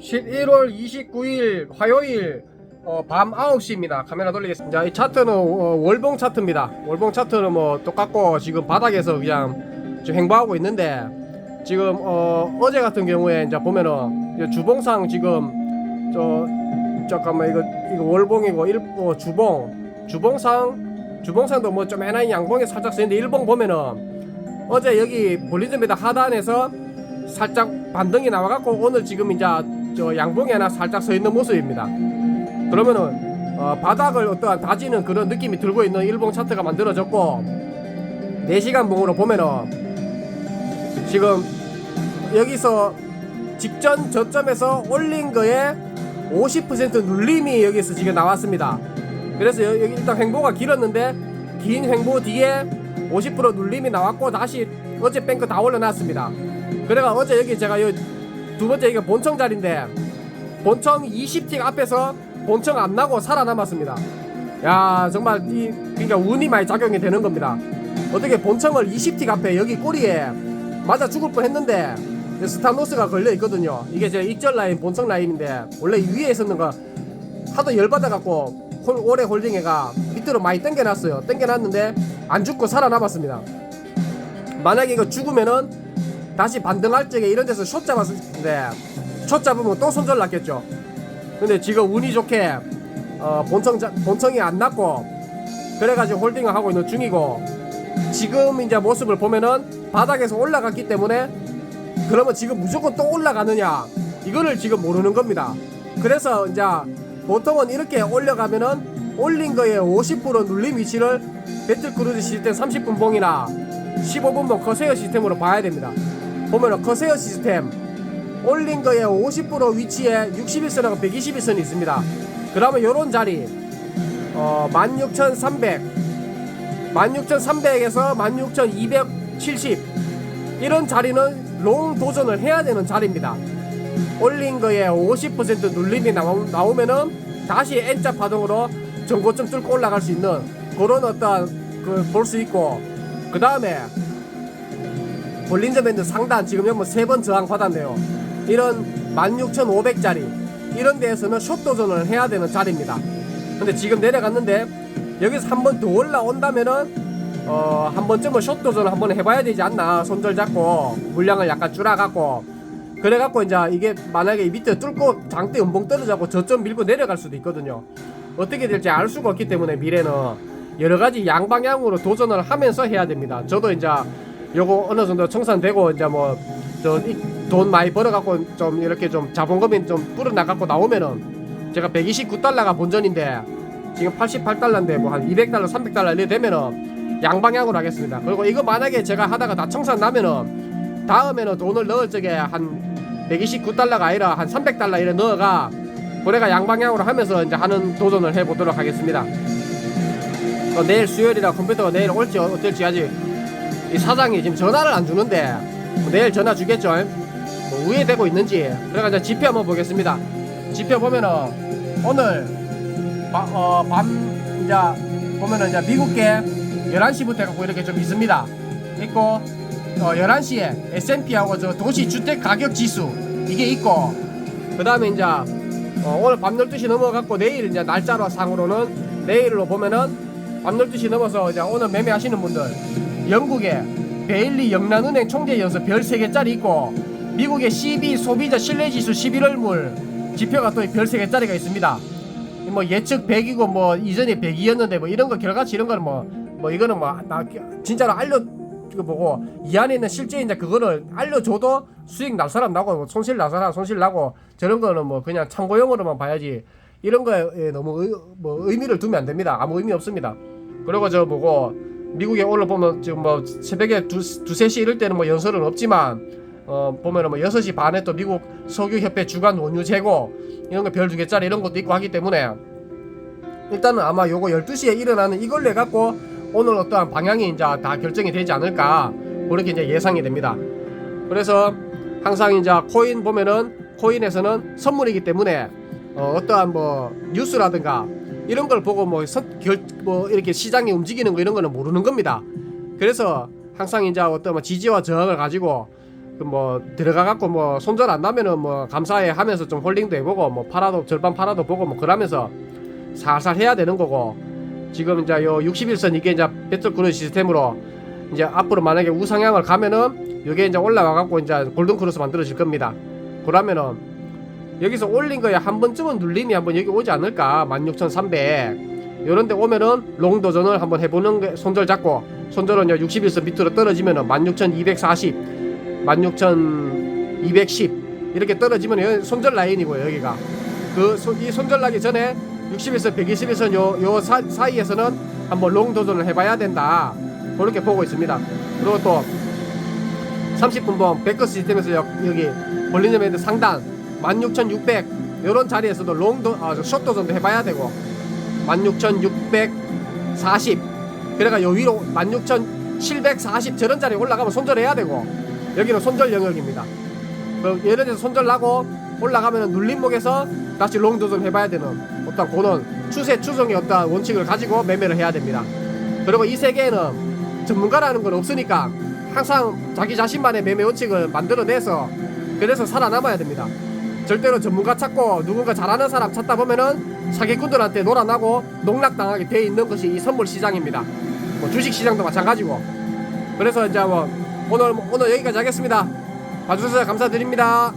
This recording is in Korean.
11월 29일 화요일 어, 밤 9시입니다. 카메라 돌리겠습니다. 자, 이 차트는 어, 월봉 차트입니다. 월봉 차트는 뭐 똑같고 지금 바닥에서 그냥 지금 행보하고 있는데 지금 어, 어제 같은 경우에 이제 보면은 주봉상 지금 저 잠깐만 이거 이거 월봉이고 일 어, 주봉 주봉상 주봉상도 뭐 좀 애나인 양봉에 살짝 쓰이는데 일봉 보면은 어제 여기 볼리즘에다 하단에서 살짝 반등이 나와갖고 오늘 지금 이제 저 양봉에 하나 살짝 서 있는 모습입니다. 그러면은 어, 바닥을 어떠한 다지는 그런 느낌이 들고 있는 일봉 차트가 만들어졌고 4시간 봉으로 보면은 지금 여기서 직전 저점에서 올린 거에 50% 눌림이 여기서 지금 나왔습니다. 그래서 여- 여기 일단 횡보가 길었는데 긴 횡보 뒤에 50% 눌림이 나왔고 다시 어제 뱅크 다 올려놨습니다. 그래가 어제 여기 제가 요 두 번째 이게 본청 자리인데 본청 20틱 앞에서 본청 안 나고 살아남았습니다. 야 정말 이 그러니까 운이 많이 작용이 되는 겁니다. 어떻게 본청을 20틱 앞에 여기 꼬리에 맞아 죽을 뻔했는데 스타노스가 걸려 있거든요. 이게 제 익절 라인 본청 라인인데 원래 이 위에 있었는 거 하도 열받아 갖고 오래 홀딩해가 밑으로 많이 당겨놨어요. 당겨놨는데 안 죽고 살아남았습니다. 만약에 이거 죽으면은 다시 반등할 적에 이런 데서 숏 잡았을 텐데 숏 잡으면 또 손절 났겠죠. 근데 지금 운이 좋게 어, 본청 자- 본청이 안 났고 그래가지고 홀딩을 하고 있는 중이고 지금 이제 모습을 보면은 바닥에서 올라갔기 때문에 그러면 지금 무조건 또 올라가느냐 이거를 지금 모르는 겁니다. 그래서 이제 보통은 이렇게 올려가면은 올린 거에 50% 눌림 위치를 배틀크루즈 시스템 30분 봉이나 15분 봉 커세어 시스템으로 봐야 됩니다. 보면은 커세어 시스템 올린 거에 50% 위치에 61선하고 121선이 있습니다. 그러면 요런 자리 어 16,300 16,300에서 16,270 이런 자리는 롱 도전을 해야 되는 자리입니다. 올린 거에 50% 눌림이 나오, 나오면은 다시 N자 파동으로 전고점 뚫고 올라갈 수 있는 그런 어떤 그 볼 수 있고 그 다음에 볼린저 밴드 상단 지금 연뭐 세번 저항 받았네요. 이런 16,500짜리 이런 데에서는 숏 도전을 해야 되는 자리입니다. 근데 지금 내려갔는데 여기서 한 번 더 올라온다면은 어, 한 번쯤은 숏 도전을 한번 해봐야 되지 않나 손절 잡고 물량을 약간 줄여갖고 그래갖고 이제 이게 만약에 이 밑에 뚫고 장대 연봉 떨어져갖고 저점 밀고 내려갈 수도 있거든요. 어떻게 될지 알 수가 없기 때문에 미래는 여러 가지 양방향으로 도전을 하면서 해야 됩니다. 저도 이제 요거 어느 정도 청산되고 이제 뭐저돈 많이 벌어갖고 좀 이렇게 좀 자본금이 좀 불어나갖고 나오면은 제가 129달러가 본전인데 지금 88달러인데 뭐 한 200달러, 300달러 이래 되면은 양방향으로 하겠습니다. 그리고 이거 만약에 제가 하다가 다 청산 나면은 다음에는 돈을 넣을 적에 한 129달러가 아니라 한 300달러 이래 넣어가 고래가 양방향으로 하면서 이제 하는 도전을 해보도록 하겠습니다. 어, 내일 수요일이라 컴퓨터가 내일 올지 어떨지 아직 이 사장이 지금 전화를 안 주는데 뭐 내일 전화 주겠죠. 뭐 우회되고 있는지 그래가 이제 지표 한번 보겠습니다. 지표 보면은 오늘 바- 어, 밤 이제 보면은 이제 미국계 11시부터 해갖고 이렇게 좀 있습니다. 있고 어, 11시에 S&P하고 저 도시 주택 가격 지수 이게 있고 그 다음에 이제 어, 오늘 밤 12시 넘어갔고 내일 이제 날짜로 상으로는 내일로 보면은 밤 12시 넘어서 이제 오늘 매매하시는 분들 영국에 베일리 영란은행 총재 연서 별 3개짜리 있고 미국의 CB 소비자 신뢰지수 11월물 지표가 또 별 3개짜리가 있습니다. 뭐 예측 100이고 뭐 이전에 100이었는데 뭐 이런 거 결과치 이런 거는 뭐 뭐 이거는 뭐 나 진짜로 알려 그 보고 이 안에 있는 실제 이제 그거를 알려줘도 수익 날 사람 나고 뭐 손실 날 사람 손실 나고 저런 거는 뭐 그냥 참고용으로만 봐야지 이런 거에 너무 의, 뭐 의미를 두면 안 됩니다 아무 의미 없습니다 그리고 저 보고 미국에 오늘 보면 지금 뭐 새벽에 두, 두세 시 이럴 때는 뭐 연설은 없지만 어 보면은 뭐 6시 반에 또 미국 석유협회 주간 원유 재고 이런 거 별 두 개짜리 이런 것도 있고 하기 때문에 일단은 아마 요거 12시에 일어나는 이걸 내 갖고 오늘 어떠한 방향이 이제 다 결정이 되지 않을까 그렇게 이제 예상이 됩니다. 그래서 항상 이제 코인 보면은 코인에서는 선물이기 때문에 어, 떠한 뭐 뉴스라든가 이런 걸 보고 뭐, 선, 결, 뭐 이렇게 시장이 움직이는 거 이런 거는 모르는 겁니다. 그래서 항상 이제 어떤 뭐 지지와 저항을 가지고 그뭐 들어가 갖고 뭐 손절 안 나면은 뭐 감사해 하면서 좀 홀딩도 해보고 뭐 팔아도 절반 팔아도 보고 뭐 그러면서 살살 해야 되는 거고 지금 이제 요 61선 이게 이제 배틀 크루즈 시스템으로 이제 앞으로 만약에 우상향을 가면은 이게 이제 올라가 갖고 이제 골든 크루즈 만들어질 겁니다. 그러면은 여기서 올린 거에 한 번쯤은 눌림이 한번 여기 오지 않을까? 16,300 요런데 오면은 롱 도전을 한번 해보는 게 손절 잡고 손절은 61선 밑으로 떨어지면은 16,240 16,210 이렇게 떨어지면 여기 손절 라인이고요 여기가. 그 이 손절 나기 전에 61선 121선 요, 요 사, 사이에서는 한번 롱 도전을 해봐야 된다. 그렇게 보고 있습니다. 그리고 또 30분봉 백커스 시스템에서 여, 여기 볼리는 밴드 상단 16,600 요런 자리에서도 롱도 아, 숏 도전도 해봐야 되고. 16,640 그래가 요 위로 16,740 저런 자리에 올라가면 손절해야 되고. 여기는 손절 영역입니다. 그 예를 들어서 손절 나고 올라가면 눌림목에서 다시 롱 도전 해봐야 되는 어떤 그런 추세 추정의 어떤 원칙을 가지고 매매를 해야 됩니다. 그리고 이 세계에는 전문가라는 건 없으니까 항상 자기 자신만의 매매 원칙을 만들어내서 그래서 살아남아야 됩니다. 절대로 전문가 찾고 누군가 잘하는 사람 찾다 보면은 사기꾼들한테 놀아나고 농락당하게 돼 있는 것이 이 선물 시장입니다. 뭐 주식 시장도 마찬가지고. 그래서 이제 뭐 오늘 오늘 여기까지 하겠습니다. 봐주셔서 감사드립니다.